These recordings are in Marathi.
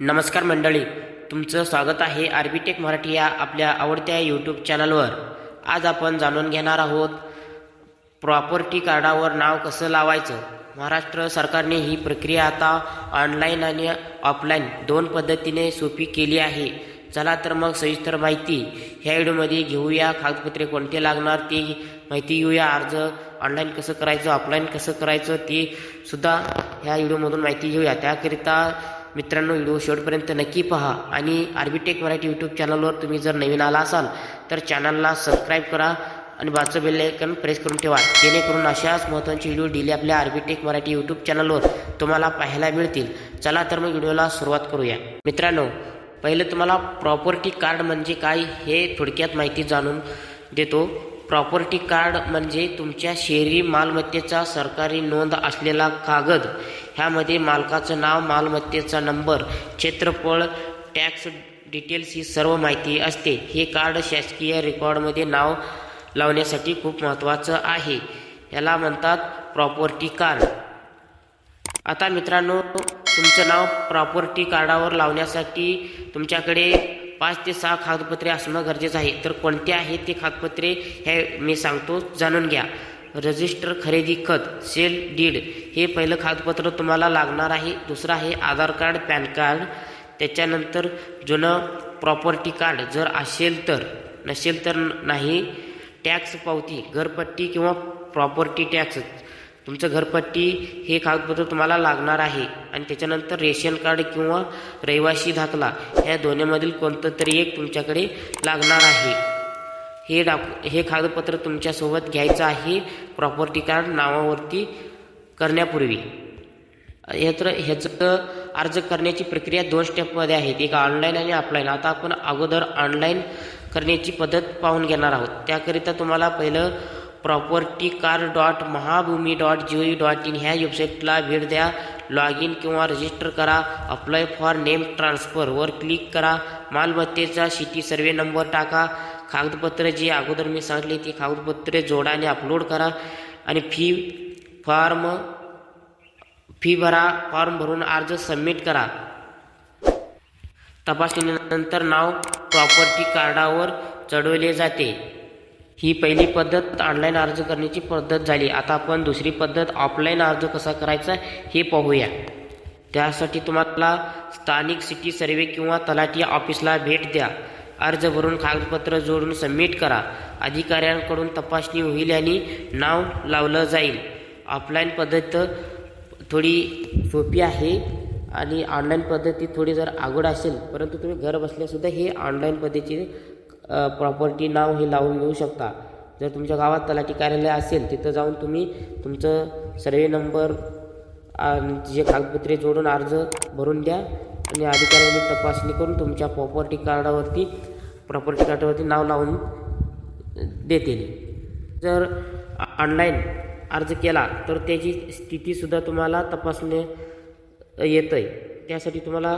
नमस्कार मंडळी तुमचं स्वागत आहे आर्बिटेक मराठी या आपल्या आवडत्या यूट्यूब चॅनलवर आज आपण जाणून घेणार आहोत प्रॉपर्टी कार्डावर नाव कसं लावायचं? महाराष्ट्र सरकारने ही प्रक्रिया आता ऑनलाईन आणि ऑफलाईन दोन पद्धतीने सोपी केली आहे. चला तर मग सविस्तर माहिती ह्या व्हिडिओमध्ये घेऊया. कागदपत्रे कोणते लागणार ते माहिती घेऊया. अर्ज ऑनलाईन कसं करायचं ऑफलाईन कसं करायचं ते सुद्धा ह्या व्हिडिओमधून माहिती घेऊया. त्याकरिता मित्रांनो व्हिडिओ शेवटपर्यंत नक्की पहा. आणि आर्बिटेक मराठी यूट्यूब चॅनलवर तुम्ही जर नवीन आला असाल तर चॅनलला सबस्क्राईब करा आणि बाजूचं बेल प्रेस करून ठेवा. जेणेकरून अशाच महत्त्वाची व्हिडिओ डेली आपल्या आर्बिटेक मराठी यूट्यूब चॅनलवर तुम्हाला पाहायला मिळतील. चला तर मग व्हिडिओला सुरुवात करूया. मित्रांनो पहिलं तुम्हाला प्रॉपर्टी कार्ड म्हणजे काय हे थोडक्यात माहिती जाणून देतो. प्रॉपर्टी कार्ड म्हणजे तुमच्या शहरी मालमत्तेचा सरकारी नोंद असलेला कागद. ह्यामध्ये मालकाचं नाव मालमत्तेचा नंबर क्षेत्रफळ टॅक्स डिटेल्स ही सर्व माहिती असते. हे कार्ड शासकीय रेकॉर्डमध्ये नाव लावण्यासाठी खूप महत्त्वाचं आहे. याला म्हणतात प्रॉपर्टी कार्ड. आता मित्रांनो तुमचं नाव प्रॉपर्टी कार्डावर लावण्यासाठी तुमच्याकडे पाच ते सहा कागदपत्रे असणं गरजेचं आहे. तर कोणते आहेत ते कागदपत्रे हे मी सांगतो जाणून घ्या. रजिस्टर खरेदी खत सेल डीड हे पहिलं कागदपत्र तुम्हाला लागणार आहे. दुसरं आहे आधार कार्ड पॅन कार्ड. त्याच्यानंतर जुनं प्रॉपर्टी कार्ड जर असेल तर नसेल तर नाही. टॅक्स पावती घरपट्टी किंवा प्रॉपर्टी टॅक्स तुमचं घरपट्टी हे कागदपत्र तुम्हाला लागणार आहे. आणि त्याच्यानंतर रेशन कार्ड किंवा रहिवासी दाखला ह्या दोन्हीमधील कोणतं तरी एक तुमच्याकडे लागणार आहे. हे डाक हे कागदपत्र तुमच्यासोबत घ्यायचं आहे. प्रॉपर्टी कार्ड नावावरती करण्यापूर्वी. यात्र ह्याचं अर्ज करण्याची प्रक्रिया दोन स्टेपमध्ये आहेत. एक ऑनलाईन आणि ऑफलाईन आता आपण अगोदर ऑनलाईन करण्याची पद्धत पाहून घेणार आहोत. त्याकरिता तुम्हाला पहिलं property card dot Mahabhumi dot G O V dot in ह्या वेबसाईटला भेट द्या लॉग इन किंवा रजिस्टर करा. अप्लाय फॉर नेम ट्रान्सफरवर क्लिक करा. मालमत्तेचा सिटी सर्वे नंबर टाका. कागदपत्र जे अगोदर मी सांगितले ती कागदपत्रे जोडा आणि अपलोड करा. आणि फी फॉर्म फी भरा. फॉर्म भरून अर्ज सबमिट करा. तपासणीनंतर नाव प्रॉपर्टी कार्डावर चढवले जाते. ही पहिली पद्धत ऑनलाईन अर्ज करण्याची पद्धत झाली. आता आपण दुसरी पद्धत ऑफलाईन अर्ज कसा करायचा हे पाहूया. त्यासाठी तुम्हाला स्थानिक सिटी सर्वे किंवा तलाठी ऑफिसला भेट द्या. अर्ज भरून कागदपत्र जोडून सबमिट करा. अधिकाऱ्यांकडून तपासणी होईल आणि नाव लावलं जाईल. ऑफलाईन पद्धत थोडी सोपी आहे आणि ऑनलाईन पद्धती थोडी जर अवघड असेल परंतु तुम्ही घर बसल्यासुद्धा हे ऑनलाईन पद्धतीने प्रॉपर्टी नाव हे लावून घेऊ शकता. जर तुमच्या गावात तलाठी कार्यालय असेल तिथं जाऊन तुम्ही तुमचं सर्वे नंबर जे कागदपत्रे जोडून अर्ज भरून द्या आणि अधिकाऱ्यांनी तपासणी करून तुमच्या प्रॉपर्टी कार्डावरती प्रॉपर्टी कार्डावरती नाव लावून देतील. जर ऑनलाईन अर्ज केला तर त्याची स्थितीसुद्धा तुम्हाला तपासणे येतं आहे त्यासाठी तुम्हाला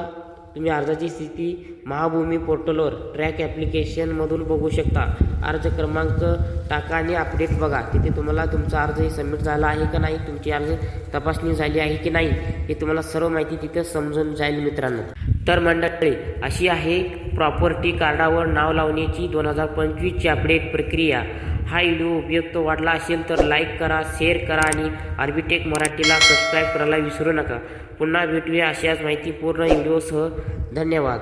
तुम्ही अर्जाची स्थिती महाभूमी पोर्टलवर ट्रॅक ॲप्लिकेशनमधून बघू शकता. अर्ज क्रमांक टाका आणि अपडेट बघा. तिथे तुम्हाला तुमचा अर्ज हे सबमिट झाला आहे का नाही तुमची अर्ज तपासणी झाली आहे की नाही हे तुम्हाला सर्व माहिती तिथे समजून जाईल मित्रांनो. तर मंडळी अशी आहे प्रॉपर्टी कार्डावर नाव लावण्याची दोन हजार पंचवीसची अपडेट प्रक्रिया. हा व्हिडिओ उपयुक्त वाटला असेल तर लाईक करा शेअर करा आणि आर्बिटेक मराठीला सबस्क्राईब करायला विसरू नका. पुन्हा भेटूया अशाच माहितीपूर्ण व्हिडिओसह धन्यवाद.